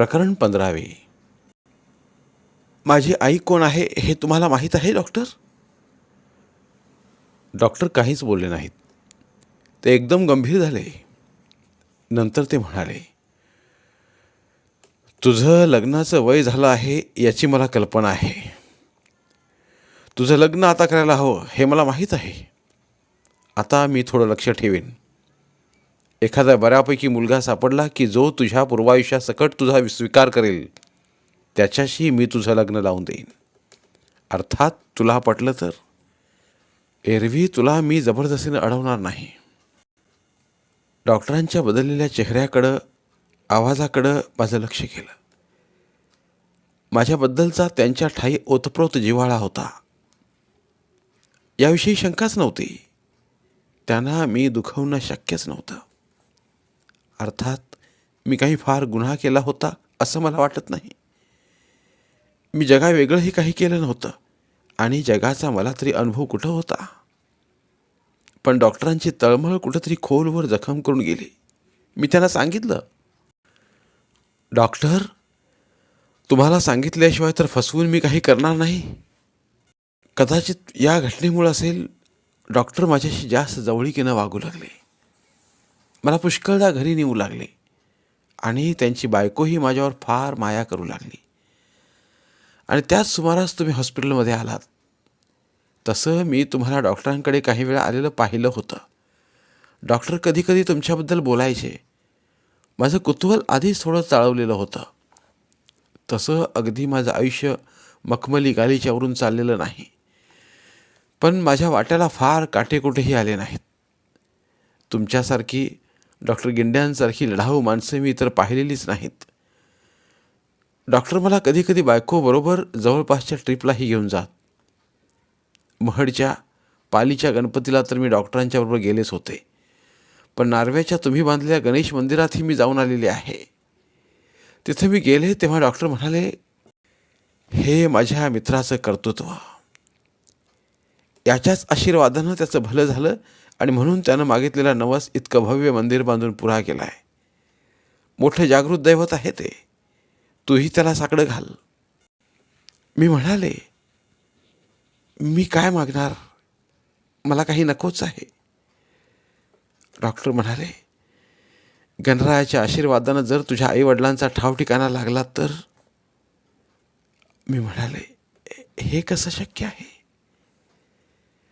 प्रकरण पंधरावे. माझी आई कोण आहे हे तुम्हाला माहीत आहे डॉक्टर? डॉक्टर काहीच बोलले नाहीत. ते एकदम गंभीर झाले. नंतर ते म्हणाले तुझं लग्नाचं वय झालं आहे याची मला कल्पना आहे. तुझं लग्न आता करायला हवं हे मला माहीत आहे. आता मी थोडं लक्ष ठेवेन. एखादा बऱ्यापैकी मुलगा सापडला की जो तुझ्या पूर्वायुष्यासकट तुझा स्वीकार करेल. त्याच्याशी मी तुझं लग्न लावून देईन. अर्थात तुला पटलं तर? एरवी तुला मी जबरदस्तीने अडवणार नाही. डॉक्टरांच्या बदललेल्या चेहऱ्याकडं आवाजाकडं माझं लक्ष गेलं. माझ्याबद्दलचा त्यांच्या ठाई ओतप्रोत जिव्हाळा होता. याविषयी शंकाच नव्हती. त्यांना मी दुखवणं शक्यच नव्हतं. अर्थात मी काही फार गुन्हा केला होता असं मला वाटत नाही. मी जगा वेगळंही काही केलं नव्हतं आणि जगाचा मला तरी अनुभव कुठं होता? पण डॉक्टरांची तळमळ कुठंतरी खोलवर जखम करून गेली. मी त्यांना सांगितलं डॉक्टर तुम्हाला सांगितल्याशिवाय तर फसवून मी काही करणार नाही. कदाचित या घटनेमुळं असेल डॉक्टर माझ्याशी जास्त जवळीकीनं वागू लागले. मला पुष्कळदा घरी नेऊ लागले. आणि त्यांची बायकोही माझ्यावर फार माया करू लागली. आणि त्याच सुमारास तुम्ही हॉस्पिटलमध्ये आलात. तसं मी तुम्हाला डॉक्टरांकडे काही वेळा आलेलं पाहिलं होतं. डॉक्टर कधीकधी तुमच्याबद्दल बोलायचे. माझं कुतूहल आधीच थोडं चाळवलेलं होतं. तसं अगदी माझं आयुष्य मखमली गालीच्यावरून चाललेलं नाही. पण माझ्या वाट्याला फार काटेकोटेही आले नाहीत. तुमच्यासारखी डॉक्टर गिंड्यांसारखी लढाऊ माणसं मी तर पाहिलेलीच नाहीत. डॉक्टर मला कधीकधी बायकोबरोबर जवळपासच्या ट्रिपलाही घेऊन जात. महडच्या पालीच्या गणपतीला तर मी डॉक्टरांच्या बरोबर गेलेच होते. पण नार्व्याच्या तुम्ही बांधलेल्या गणेश मंदिरातही मी जाऊन आलेले आहे. तिथे मी गेले तेव्हा डॉक्टर म्हणाले हे माझ्या मित्राचं कर्तृत्व. याच्याच आशीर्वादानं त्याचं भलं झालं आणि म्हणून त्यानं मागितलेला नवस इतकं भव्य मंदिर बांधून पुरा केला आहे मोठं जागृत दैवत आहे ते. तूही त्याला साकडं घाल. मी म्हणाले मी काय मागणार? मला काही नकोच आहे. डॉक्टर म्हणाले गणरायाच्या आशीर्वादानं जर तुझ्या आईवडिलांचा ठाव ठिकाणा लागला तर? मी म्हणाले हे कसं शक्य आहे?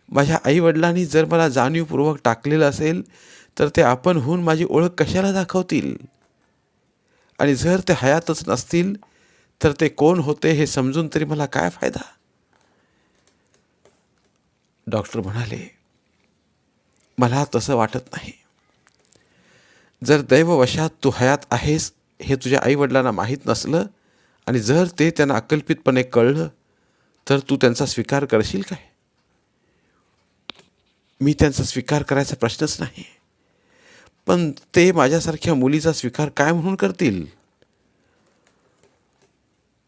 माझ्या आईवडिलांनी जर मला जाणीवपूर्वक टाकलेलं असेल तर ते आपण होऊन माझी ओळख कशाला दाखवतील? आणि जर ते हयातच नसतील तर ते कोण होते हे समजून तरी मला काय फायदा? डॉक्टर म्हणाले मला तसं वाटत नाही. जर दैववशात तू हयात आहेस हे तुझ्या आईवडिलांना माहीत नसलं आणि जर ते त्यांना अकल्पितपणे कळलं तर तू त्यांचा स्वीकार करशील काय? मी त्यांचा स्वीकार करायचा प्रश्नच नाही. पण ते माझ्यासारख्या मुलीचा स्वीकार काय म्हणून करतील?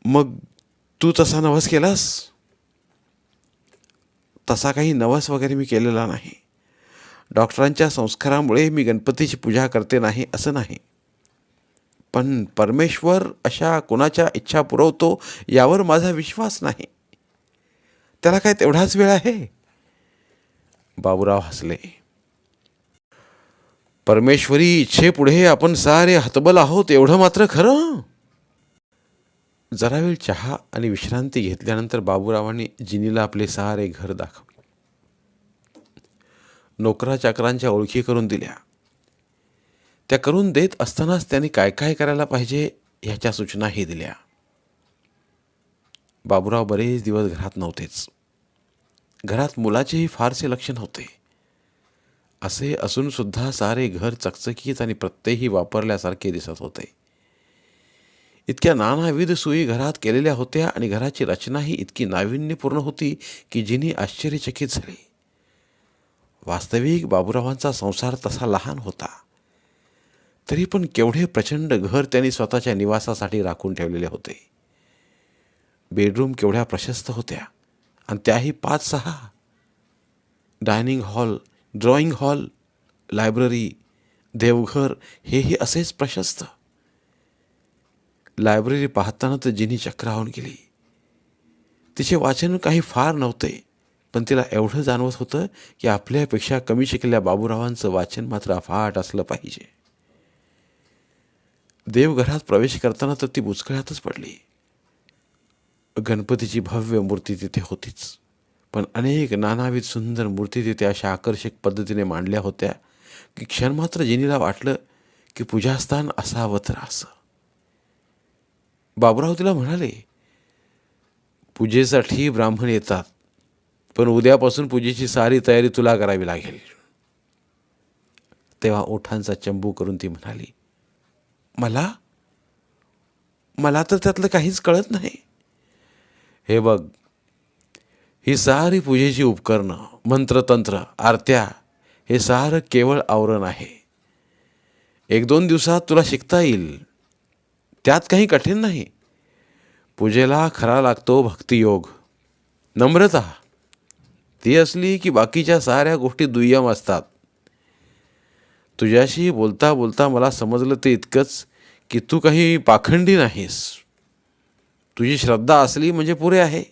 मग तू तसा नवस केलास? तसा काही नवस वगैरे मी केलेला नाही. डॉक्टरांच्या संस्कारामुळे मी गणपतीची पूजा करते नाही असं नाही. पण परमेश्वर अशा कोणाच्या इच्छा पुरवतो यावर माझा विश्वास नाही. त्याला काय तेवढाच वेळ आहे? बाबूराव हसले. परमेश्वरी इच्छेपुढे आपण सारे हतबल आहोत एवढं मात्र खरं? जरा वेळ चहा आणि विश्रांती घेतल्यानंतर बाबूरावांनी जिनीला आपले सारे घर दाखवले. नोकरा चाकरांच्या ओळखी करून दिल्या. त्या करून देत असतानाच त्यांनी काय काय करायला पाहिजे ह्याच्या सूचनाही दिल्या. बाबूराव बरेच दिवस घरात नव्हतेच. घरात मुलाचेही फारसे लक्ष नव्हते असे असूनसुद्धा सारे घर चकचकीत आणि प्रत्ययही वापरल्यासारखे दिसत होते. इतक्या नानाविध सुई घरात केलेल्या होत्या आणि घराची रचनाही इतकी नाविन्यपूर्ण होती की जिनी आश्चर्यचकित झाली. वास्तविक बाबूरावांचा संसार तसा लहान होता. तरी पण केवढे प्रचंड घर त्यांनी स्वतःच्या निवासासाठी राखून ठेवलेले होते. बेडरूम केवढ्या प्रशस्त होत्या. आणि त्याही पाच सहा. Dining hall drawing hall library देवघर हेही असेच प्रशस्त. लायब्ररी पाहताना तर जिनी चक्रावून गेली. तिचे वाचन काही फार नव्हते पण तिला एवढं जाणवत होतं की आपल्यापेक्षा कमी शिकलेल्या बाबूरावांचं वाचन मात्र अफाट असलं पाहिजे. देवघरात प्रवेश करताना तर ती बुचकळ्यातच पडली. गणपतीची भव्य मूर्ती तिथे होतीच. पण अनेक नानाविध सुंदर मूर्ती तिथे अशा आकर्षक पद्धतीने मांडल्या होत्या की क्षणमात्र जिनीला वाटलं की पूजास्थान असावं तर असं. बाबुराव तिला म्हणाले पूजेसाठी ब्राह्मण येतात पण उद्यापासून पूजेची सारी तयारी तुला करावी लागेल. तेव्हा ओठांचा चंबू करून ती म्हणाली मला? मला तर त्यातलं काहीच कळत नाही. हे बघ. ही सारी पूजेची उपकरणं मंत्रतंत्र आरत्या हे सारं केवळ आवरण आहे. एक दोन दिवसात तुला शिकता येईल. त्यात काही कठीण नाही. पूजेला खरा लागतो भक्तियोग. नम्रता. ती असली की बाकीच्या साऱ्या गोष्टी दुय्यम असतात. तुझ्याशी बोलता बोलता मला समजलं ते इतकंच की तू काही पाखंडी नाहीस. तुझी श्रद्धा असली म्हणजे पुरे आहे.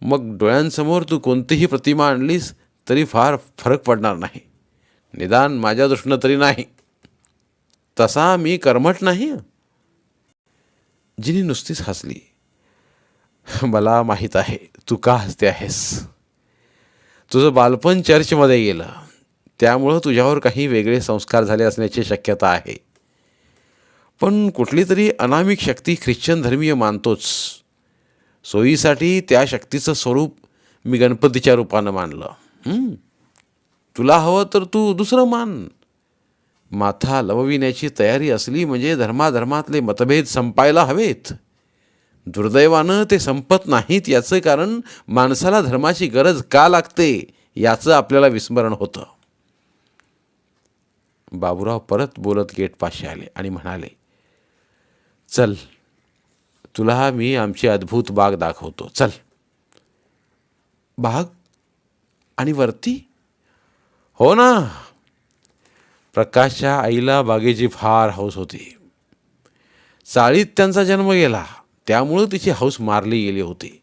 मग डोळ्यांसमोर तू कोणतीही प्रतिमा आणलीस तरी फार फरक पडणार नाही. निदान माझ्या दृष्टीनं तरी नाही. तसा मी कर्मठ नाही. जिनी नुसतीच हसली. मला माहीत आहे तू का हसते आहेस? तुझं बालपण चर्चमध्ये गेलं. त्यामुळं तुझ्यावर काही वेगळे संस्कार झाले असण्याची शक्यता आहे. पण कुठली तरी अनामिक शक्ती ख्रिश्चन धर्मीय मानतोच. सोयीसाठी त्या शक्तीचं स्वरूप मी गणपतीच्या रूपानं मानलं. तुला हवं तर तू दुसरं मान. माथा लवविण्याची तयारी असली म्हणजे धर्माधर्मातले मतभेद संपायला हवेत. दुर्दैवानं ते संपत नाहीत याचं कारण माणसाला धर्माची गरज का लागते याचं आपल्याला विस्मरण होतं. बाबूराव परत बोलत गेटपाशी आले आणि म्हणाले चल तुला मी आमची अद्भुत बाग दाखवतो. चल. बाग? आणि वरती? हो ना. प्रकाशच्या आईला बागेची फार हौस होती. चाळीत त्यांचा जन्म गेला. त्यामुळं तिची हौस मारली गेली होती.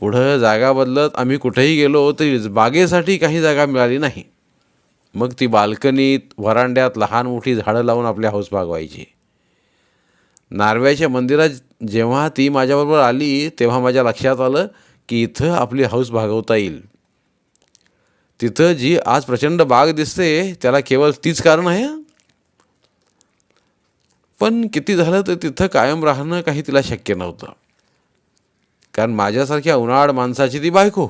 पुढं जागा बदलत आम्ही कुठेही गेलो तरी बागेसाठी काही जागा मिळाली नाही. मग ती बाल्कनीत वरांड्यात लहान मोठी झाडं लावून आपल्या हौस भागवायची नारव्याच्या मंदिरात जेव्हा ती माझ्याबरोबर आली तेव्हा माझ्या लक्षात आलं की इथं आपली हौस भागवता येईल. तिथं जी आज प्रचंड बाग दिसते त्याला केवळ तीच कारण आहे? पण किती झालं तर तिथं कायम राहणं काही तिला शक्य नव्हतं. कारण माझ्यासारख्या उन्हाळ माणसाची ती बायको.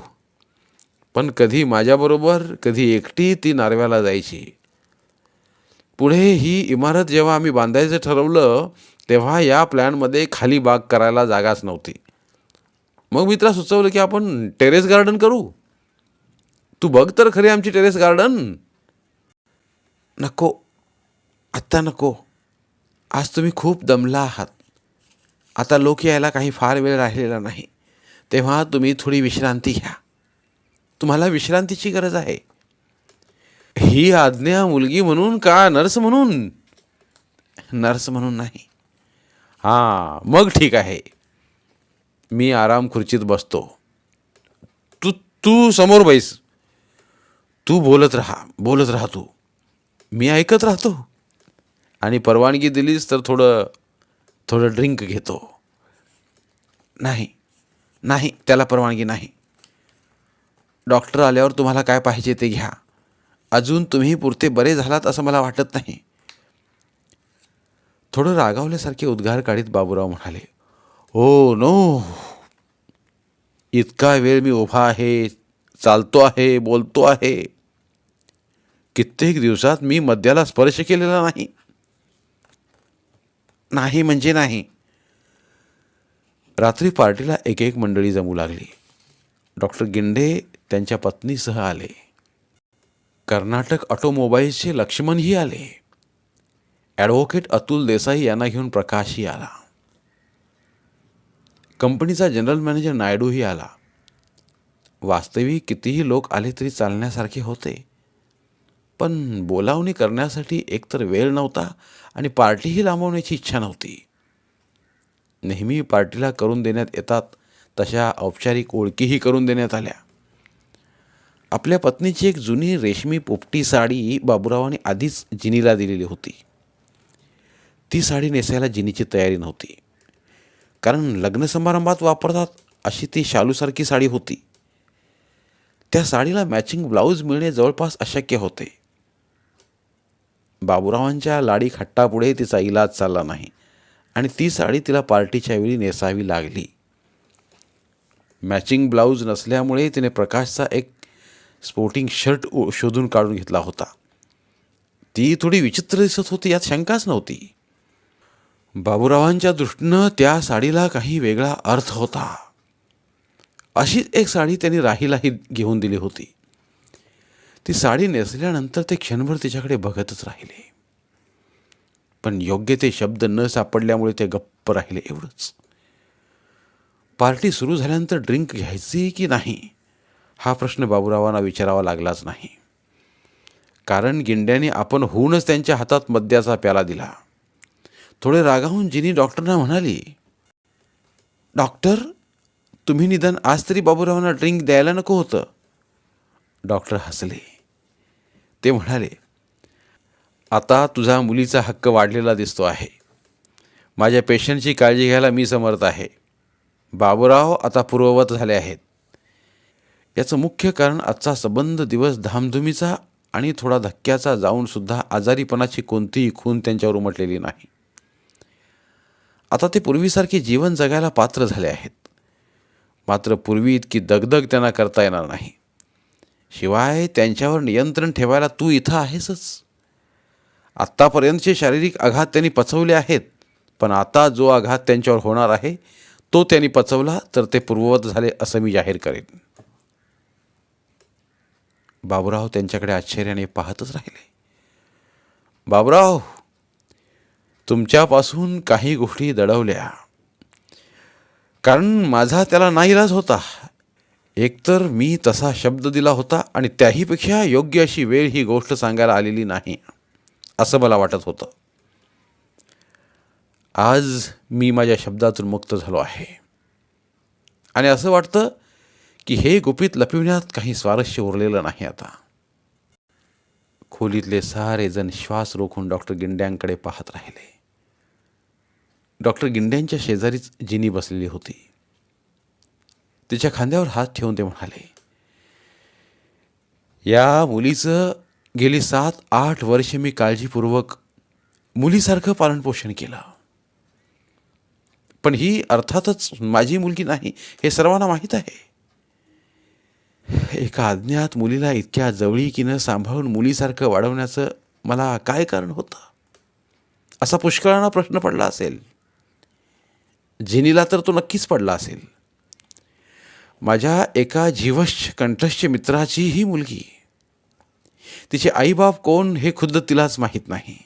पण कधी माझ्याबरोबर कधी एकटी ती नारव्याला जायची. पुढे ही इमारत जेव्हा आम्ही बांधायचं ठरवलं तेव्हा या प्लॅनमध्ये खाली बाग करायला जागाच नव्हती. मग मित्रा सुचवलं की आपण टेरेस गार्डन करू. तू बघ तर खरी आमची टेरेस गार्डन नको. आत्ता नको. आज तुम्ही खूप दमला आहात. आता लोक यायला काही फार वेळ राहिलेला नाही. तेव्हा तुम्ही थोडी विश्रांती घ्या. तुम्हाला विश्रांतीची गरज आहे. ही आज्ञा मुलगी म्हणून का नर्स म्हणून? नर्स म्हणून नाही. हां मग ठीक आहे. मी आराम खुर्चीत बसतो. तू तू समोर बैस. तू बोलत राहा बोलत राहा तू. मी ऐकत राहतो. आणि परवानगी दिलीस तर थोडं थोडं ड्रिंक घेतो. नाही नाही त्याला परवानगी नाही. डॉक्टर आल्यावर तुम्हाला काय पाहिजे ते घ्या. अजून तुम्ही पुरते बरे झालात असं मला वाटत नाही. थोडं रागावल्यासारखे उद्गार काढीत बाबूराव म्हणाले हो नो. इतका वेळ मी उभा आहे चालतो आहे बोलतो आहे. कित्येक दिवसात मी मद्याला स्पर्श केलेला नाही. नाही म्हणजे नाही. रात्री पार्टीला एक एक मंडळी जमू लागली. डॉक्टर गिंडे त्यांच्या पत्नीसह आले. कर्नाटक ऑटोमोबाईल्सचे लक्ष्मणही आले. ॲडव्होकेट अतुल देसाई यांना घेऊन प्रकाशही आला. कंपनीचा जनरल मॅनेजर नायडूही आला. वास्तविक कितीही लोक आले तरी चालण्यासारखे होते. पण बोलावणी करण्यासाठी एकतर वेळ नव्हता आणि पार्टीही लांबवण्याची इच्छा नव्हती. नेहमी पार्टीला करून देण्यात येतात तशा औपचारिक ओळखीही करून देण्यात आल्या. आपल्या पत्नीची एक जुनी रेशमी पोपटी साडी बाबुरावाने आधीच जिनीला दिलेली होती. ती साडी नेसायला जिनीची तयारी नव्हती. कारण लग्न समारंभात वापरतात अशी ती शालूसारखी साडी होती. त्या साडीला मॅचिंग ब्लाऊज मिळणे जवळपास अशक्य होते. बाबुरावांच्या लाडी खट्टापुढे तिचा इलाज चालला नाही आणि ती साडी तिला पार्टीच्या वेळी नेसावी लागली. मॅचिंग ब्लाऊज नसल्यामुळे तिने प्रकाशचा एक स्पोर्टिंग शर्ट शोधून काढून घेतला होता. ती थोडी विचित्र दिसत होती यात शंकाच नव्हती. बाबुरावांच्या दृष्टीनं त्या साडीला काही वेगळा अर्थ होता. अशीच एक साडी त्यांनी राहीलाही घेऊन दिली होती. ती साडी नेसल्यानंतर ते क्षणभर तिच्याकडे बघतच राहिले. पण योग्य ते शब्द न सापडल्यामुळे ते गप्प राहिले एवढंच. पार्टी सुरू झाल्यानंतर ड्रिंक घ्यायची की नाही हा प्रश्न बाबुरावांना विचारावा लागलाच नाही. कारण गिंड्याने आपण होऊनच त्यांच्या हातात मद्याचा प्याला दिला. थोडे रागाहून जिनी डॉक्टरना म्हणाली डॉक्टर तुम्ही निदान आज तरी बाबूरावांना ड्रिंक द्यायला नको होतं. डॉक्टर हसले. ते म्हणाले आता तुझा मुलीचा हक्क वाढलेला दिसतो आहे. माझ्या पेशंटची काळजी घ्यायला मी समर्थ आहे. बाबूराव आता पूर्ववत झाले आहेत. याचं मुख्य कारण आजचा सबंध दिवस धामधुमीचा आणि थोडा धक्क्याचा जाऊनसुद्धा आजारीपणाची कोणतीही खून त्यांच्यावर उमटलेली नाही. आता ते पूर्वीसारखे जीवन जगायला पात्र झाले आहेत. मात्र पूर्वी इतकी दगदग त्यांना करता येणार नाही. शिवाय त्यांच्यावर नियंत्रण ठेवायला तू इथं आहेसच. आत्तापर्यंतचे शारीरिक आघात त्यांनी पचवले आहेत पण आता जो आघात त्यांच्यावर होणार आहे तो त्यांनी पचवला तर ते पूर्ववत झाले असं मी जाहीर करेन. बाबुराव त्यांच्याकडे आश्चर्याने पाहतच राहिले. बाबूराव तुमच्यापासून काही गोष्टी दडवल्या. कारण माझा त्याला नाईलाज होता. एकतर मी तसा शब्द दिला होता आणि त्याहीपेक्षा योग्य अशी वेळ ही गोष्ट सांगायला आलेली नाही असं मला वाटत होतं. आज मी माझ्या शब्दातून मुक्त झालो आहे. आणि असं वाटतं की हे गुपित लपविण्यात काही स्वारस्य उरलेलं नाही आता. खोलीतले सारे जण श्वास रोखून डॉक्टर गिंड्यांकडे पाहत राहिले. डॉक्टर गिंड्यांच्या शेजारीच जिनी बसलेली होती. तिच्या खांद्यावर हात ठेवून ते म्हणाले या मुलीचं गेली सात आठ वर्षे मी काळजीपूर्वक मुलीसारखं पालनपोषण केलं. पण ही अर्थातच माझी मुलगी नाही हे सर्वांना माहीत आहे. एका अज्ञात मुलीला इतक्या जवळीकीनं सांभाळून मुलीसारखं वाढवण्याचं मला काय कारण होतं? असा पुष्कळांना प्रश्न पडला असेल. जिनीला तर तो नक्कीच पडला असेल. माझ्या एका जीवश्च कंठस्थ मित्राची ही मुलगी. तिचे आईबाप कोण हे खुद्द तिलाच माहीत नाही.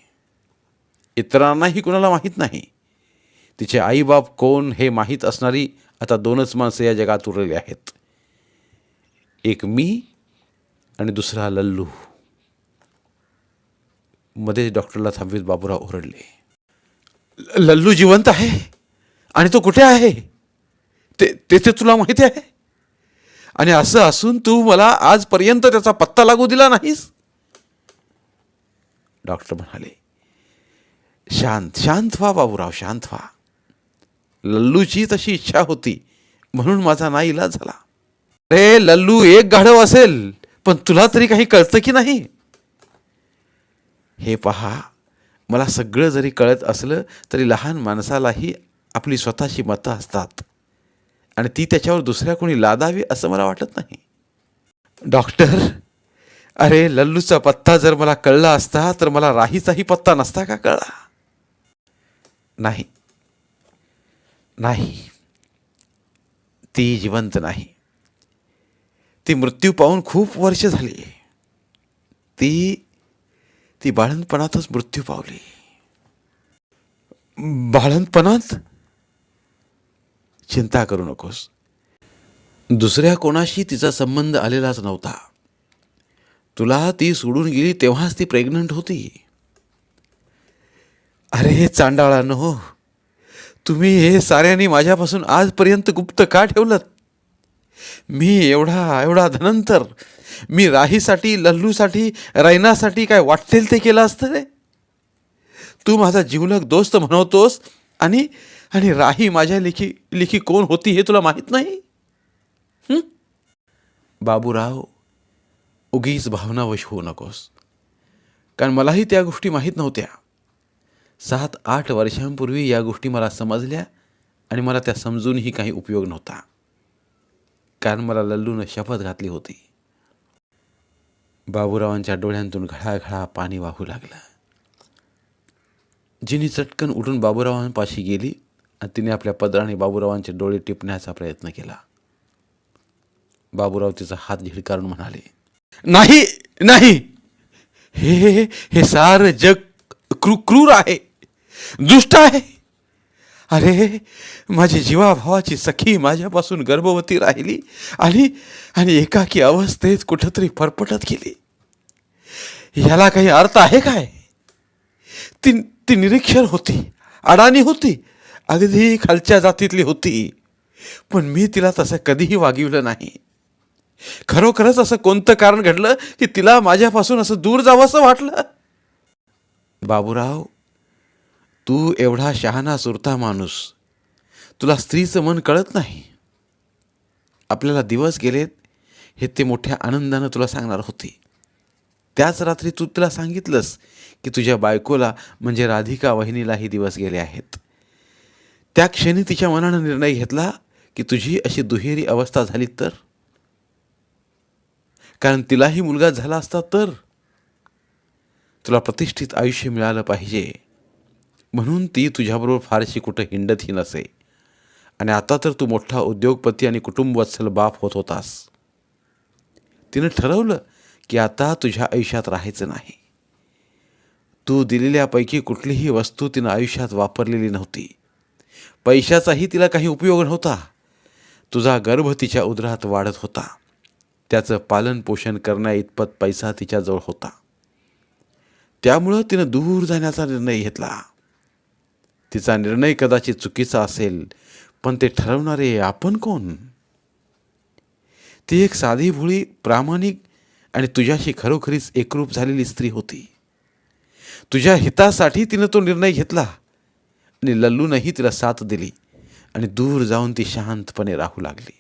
इतरांनाही कुणाला माहीत नाही. तिचे आईबाप कोण हे माहीत असणारी आता दोनच माणसं या जगात उरलेली आहेत. एक मी आणि दुसरा लल्लू. मध्ये डॉक्टरला थांबवीत बाबूराव ओरडले. लल्लू जिवंत आहे आणि तो कुठे आहे? ते ते ते तुला माहिती आहे? आणि असं असून तू मला आजपर्यंत त्याचा पत्ता लागू दिला नाहीस? डॉक्टर म्हणाले शांत शांत व्हा बाबूराव शांत व्हा. लल्लूची तशी इच्छा होती म्हणून माझा ना इलाज झाला. अरे लल्लू एक गाढव असेल पण तुला तरी काही कळतं की नाही? हे पहा मला सगळं जरी कळत असलं तरी लहान माणसालाही आपली स्वतःची मतं असतात. आणि ती त्याच्यावर दुसऱ्या कोणी लादावी असं मला वाटत नाही. डॉक्टर अरे लल्लूचा पत्ता जर मला कळला असता तर मला राहीचाही पत्ता नसता का कळला? नाही. नाही. ती जिवंत नाही. ती मृत्यू पाहून खूप वर्ष झाली. ती ती बाळणपणातच मृत्यू पावली. बाळणपणात चिंता करू नकोस. दुसऱ्या कोणाशी तिचा संबंध आलेलाच नव्हता. तुला ती सोडून गेली तेव्हाच ती प्रेग्नंट होती. अरे चांडाळानं हो. तुम्ही हे साऱ्यांनी माझ्यापासून आजपर्यंत गुप्त का ठेवलं मी एवढा एवढा धनंतर मी राहीसाठी लल्लूसाठी रैनासाठी काय वाटेल ते केलं असतं रे? तू माझा जीवलक दोस्त म्हणवतोस आणि आणि राही माझ्या लेखी लेखी कोण होती हे तुला माहीत नाही? बाबूराव उगीच भावनावश होऊ नकोस. कारण मलाही त्या गोष्टी माहीत नव्हत्या. सात आठ वर्षांपूर्वी या गोष्टी मला समजल्या आणि मला त्या समजूनही काही उपयोग नव्हता. कारण मला लल्लूनं शपथ घातली होती. बाबूरावांच्या डोळ्यांतून घळाघळा पाणी वाहू लागलं. जिनी चटकन उठून बाबूरावांपाशी गेली आणि तिने आपल्या पदराने बाबूरावांचे डोळे टिपण्याचा प्रयत्न केला. बाबूराव तिचा हात झिडकारून म्हणाले नाही नाही! हे हे हे सारं जग क्रू क्रूर आहे दुष्ट आहे! अरे माझी जीवाभावाची सखी माझ्यापासून गर्भवती राहिली आणि आणि एकाकी अवस्थेत कुठंतरी फरफटत गेली. याला काही अर्थ आहे काय? ती ती निरीक्षर होती अडाणी होती अगदी खालच्या जातीतली होती. पण मी तिला तसं कधीही वागिवलं नाही. खरोखरच असं कोणतं कारण घडलं की तिला माझ्यापासून असं दूर जावंसं वाटलं? बाबूराव तू एवढा शहाणा सुरता माणूस. तुला स्त्रीचं मन कळत नाही. आपल्याला दिवस गेलेत हे ते मोठ्या आनंदानं तुला सांगणार होते. त्याच रात्री तू तिला सांगितलंस की तुझ्या बायकोला म्हणजे राधिका वहिनीलाही दिवस गेले आहेत. त्या क्षणी तिच्या मनानं निर्णय घेतला की तुझी अशी दुहेरी अवस्था झाली तर? कारण तिलाही मुलगा झाला असता तर? तुला प्रतिष्ठित आयुष्य मिळालं पाहिजे. म्हणून ती तुझ्याबरोबर फारशी कुठं हिंडतही नसे. आणि आता तर तू मोठा उद्योगपती आणि कुटुंबवत्सल बाप होत होतास. तिनं ठरवलं की आता तुझ्या आयुष्यात राहायचं नाही. तू दिलेल्यापैकी कुठलीही वस्तू तिनं आयुष्यात वापरलेली नव्हती. पैशाचाही तिला काही उपयोग नव्हता. तुझा गर्भ तिच्या उदरात वाढत होता. त्याचं पालनपोषण करण्या इतपत पैसा तिच्याजवळ होता. त्यामुळं तिनं दूर जाण्याचा निर्णय घेतला. तिचा निर्णय कदाचित चुकीचा असेल पण ते ठरवणारे आपण कोण? ती एक साधी भोळी प्रामाणिक आणि तुझ्याशी खरोखरीच एकरूप झालेली स्त्री होती. तुझ्या हितासाठी तिनं तो निर्णय घेतला आणि लल्लूनंही तिला साथ दिली आणि दूर जाऊन ती शांतपणे राहू लागली.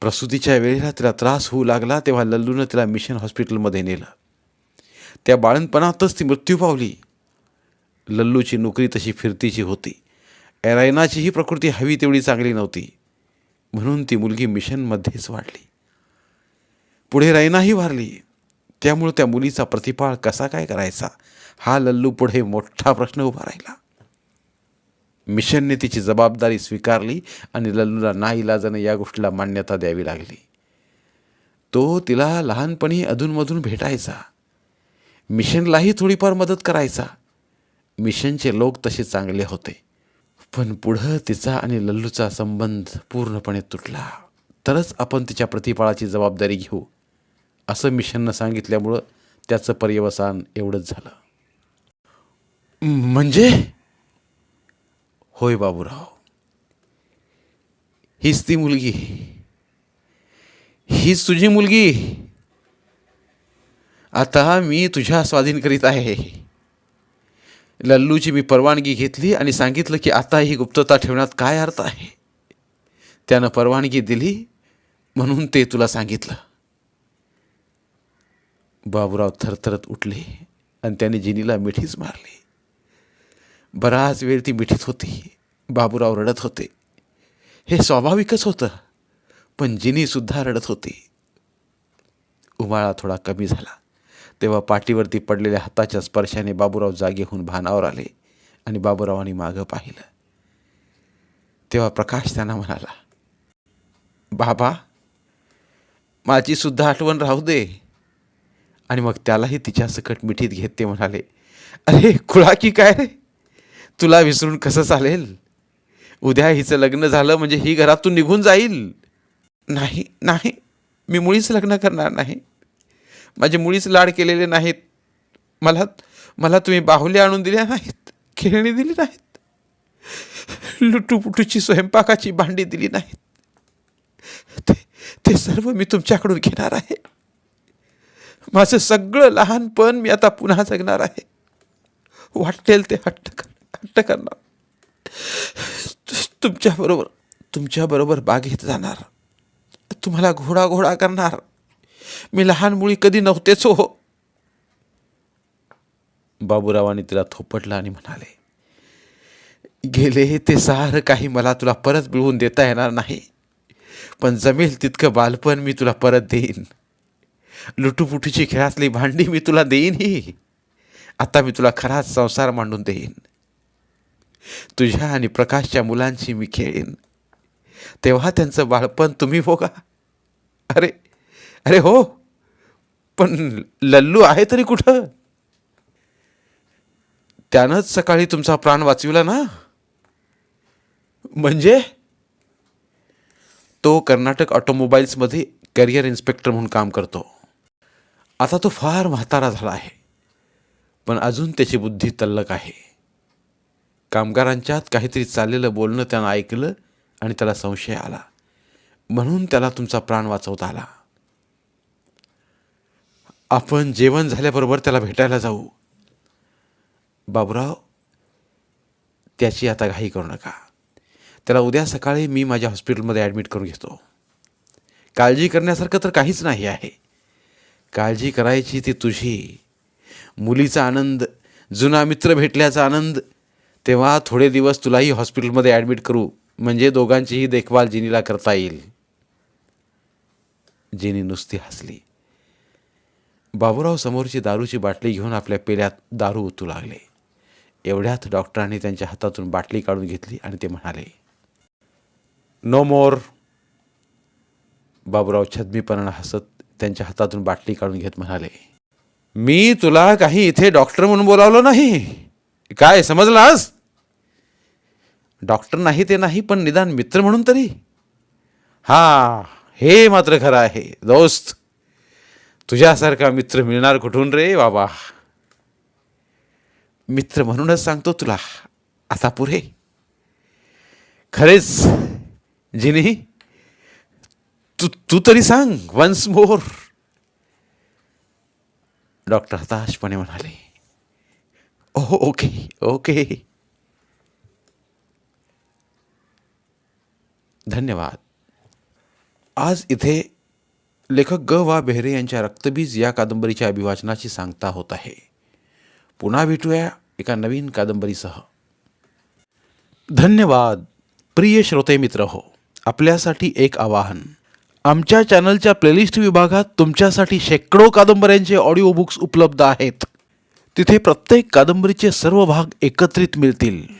प्रसूतीच्या वेळेला तिला त्रास होऊ लागला तेव्हा लल्लूनं तिला मिशन हॉस्पिटलमध्ये नेलं. त्या बाळणपणातच ती मृत्यू पावली. लल्लूची नोकरी तशी फिरतीची होती. एरायनाचीही प्रकृती हवी तेवढी चांगली नव्हती. म्हणून ती मुलगी मिशनमध्येच वाढली. पुढे रैनाही वारली. त्यामुळं त्या मुलीचा प्रतिपाळ कसा काय करायचा? हा लल्लू पुढे मोठा प्रश्न उभा राहिला. मिशनने तिची जबाबदारी स्वीकारली आणि लल्लूला नाईलाजानं या गोष्टीला मान्यता द्यावी लागली. तो तिला लहानपणी अधूनमधून भेटायचा. मिशनलाही थोडीफार मदत करायचा. मिशनचे लोक तसे चांगले होते. पण पुढं तिचा आणि लल्लूचा संबंध पूर्णपणे तुटला. तरच आपण तिच्या प्रतिपाळाची जबाबदारी घेऊ असं मिशननं सांगितल्यामुळं त्याचं पर्यवसान एवढंच झालं. म्हणजे? होय बाबूराव. हीच ती मुलगी. हीच तुझी मुलगी. आता मी तुझ्या स्वाधीन करीत आहे. लल्लूची मी परवानगी घेतली आणि सांगितलं की आता ही गुप्तता ठेवण्यात काय अर्थ आहे? त्यानं परवानगी दिली म्हणून ते तुला सांगितलं. बाबूराव थरथरत उठले आणि त्याने जिनीला मिठीच मारली. बराच वेळ ती मिठीत होती. बाबूराव रडत होते. हे स्वाभाविकच होतं पण जिनीसुद्धा रडत होती. उमाळा थोडा कमी झाला. तेव्हा पाठीवरती पडलेल्या हाताच्या स्पर्शाने बाबूराव जागे होऊन भानावर आले आणि बाबूरावांनी मागं पाहिलं. तेव्हा प्रकाश त्यांना म्हणाला बाबा माझी सुद्धा आठवण राहू दे. आणि मग त्यालाही तिच्या सकट मिठीत घेत ते म्हणाले अरे खुळा की काय रे? तुला विसरून कसं चालेल? उद्या हिचं लग्न झालं म्हणजे ही घरातून निघून जाईल. नाही नाही मी मुळीच लग्न करणार नाही. माझे मुळीच लाड केलेले नाहीत. मला मला तुम्ही बाहुले आणून दिल्या नाहीत खेळणी दिली नाहीत लुटूपुटूची स्वयंपाकाची भांडी दिली नाहीत. ते ते सर्व मी तुमच्याकडून घेणार आहे. माझं सगळं लहानपण मी आता पुन्हा जगणार आहे. वाटेल ते हट्ट कर हट्ट करणार. तुमच्याबरोबर तुमच्याबरोबर बागेत जाणार. तुम्हाला घोडा घोडा करणार. मी लहान मुळी कधी नव्हतेच हो. बाबूरावांनी तिला थोपटला आणि म्हणाले गेले ते सारं काही मला तुला परत मिळवून देता येणार नाही पण जमेल तितकं बालपण मी तुला परत देईन. लुटूपुटूची खेळातली भांडी मी तुला देईनही. आता मी तुला खराच संसार मांडून देईन. तुझ्या आणि प्रकाशच्या मुलांशी मी खेळेन. तेव्हा त्यांचं बाळपण तुम्ही बघा अरे अरे हो पण लल्लू आहे तरी कुठं? त्यानंच सकाळी तुमचा प्राण वाचविला ना? म्हणजे? तो कर्नाटक ऑटोमोबाईल्समध्ये करिअर इन्स्पेक्टर म्हणून काम करतो. आता तो फार म्हातारा झाला आहे पण अजून त्याची बुद्धी तल्लक आहे. कामगारांच्यात काहीतरी चाललेलं बोलणं त्यानं ऐकलं आणि त्याला संशय आला. म्हणून त्याला तुमचा प्राण वाचवता आला. आपण जेवण झाल्याबरोबर त्याला भेटायला जाऊ. बाबूराव त्याची आता घाई करू नका. त्याला उद्या सकाळी मी माझ्या हॉस्पिटलमध्ये ॲडमिट करून घेतो. काळजी करण्यासारखं तर काहीच नाही आहे. काळजी करायची ती तुझी. मुलीचा आनंद जुना मित्र भेटल्याचा आनंद तेव्हा थोडे दिवस तुलाही हॉस्पिटलमध्ये ॲडमिट करू. म्हणजे दोघांचीही देखभाल जिनीला करता येईल. जिनी नुसती हसली. बाबूराव समोरची दारूची बाटली घेऊन आपल्या पेल्यात दारू ओतू लागले. एवढ्यात डॉक्टरांनी त्यांच्या हातातून बाटली काढून घेतली आणि ते म्हणाले नो मोर. बाबूराव छद्मीपणानं हसत त्यांच्या हातातून बाटली काढून घेत म्हणाले मी तुला काही इथे डॉक्टर म्हणून बोलावलं नाही. काय समजलास? डॉक्टर नाही ते नाही पण निदान मित्र म्हणून तरी. हा हे मात्र खरं आहे दोस्त. तुझ्यासारखा मित्र मिळणार कुठून रे बाबा? मित्र म्हणूनच सांगतो तुला, आता पुरे खरेच, जिनी, तू तू तरी सांग वन्स मोर डॉक्टर हताशपणे म्हणाले ओ ओके ओके. धन्यवाद. आज इथे लेखक ग वा बेहरे यांच्या रक्तबीज या कादंबरीच्या अभिवाचनाची सांगता होत आहे. पुन्हा भेटूया एका नवीन कादंबरीसह. धन्यवाद. प्रिय श्रोते मित्र हो आपल्यासाठी एक आवाहन. आमच्या चॅनलच्या प्लेलिस्ट विभागात तुमच्यासाठी शेकडो कादंबऱ्यांचे ऑडिओ बुक्स उपलब्ध आहेत. तिथे प्रत्येक कादंबरीचे सर्व भाग एकत्रित मिळतील.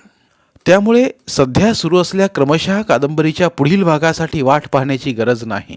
त्यामुळे सध्या सुरू असल्या क्रमशः कादंबरीच्या पुढील भागासाठी वाट पाहण्याची गरज नाही.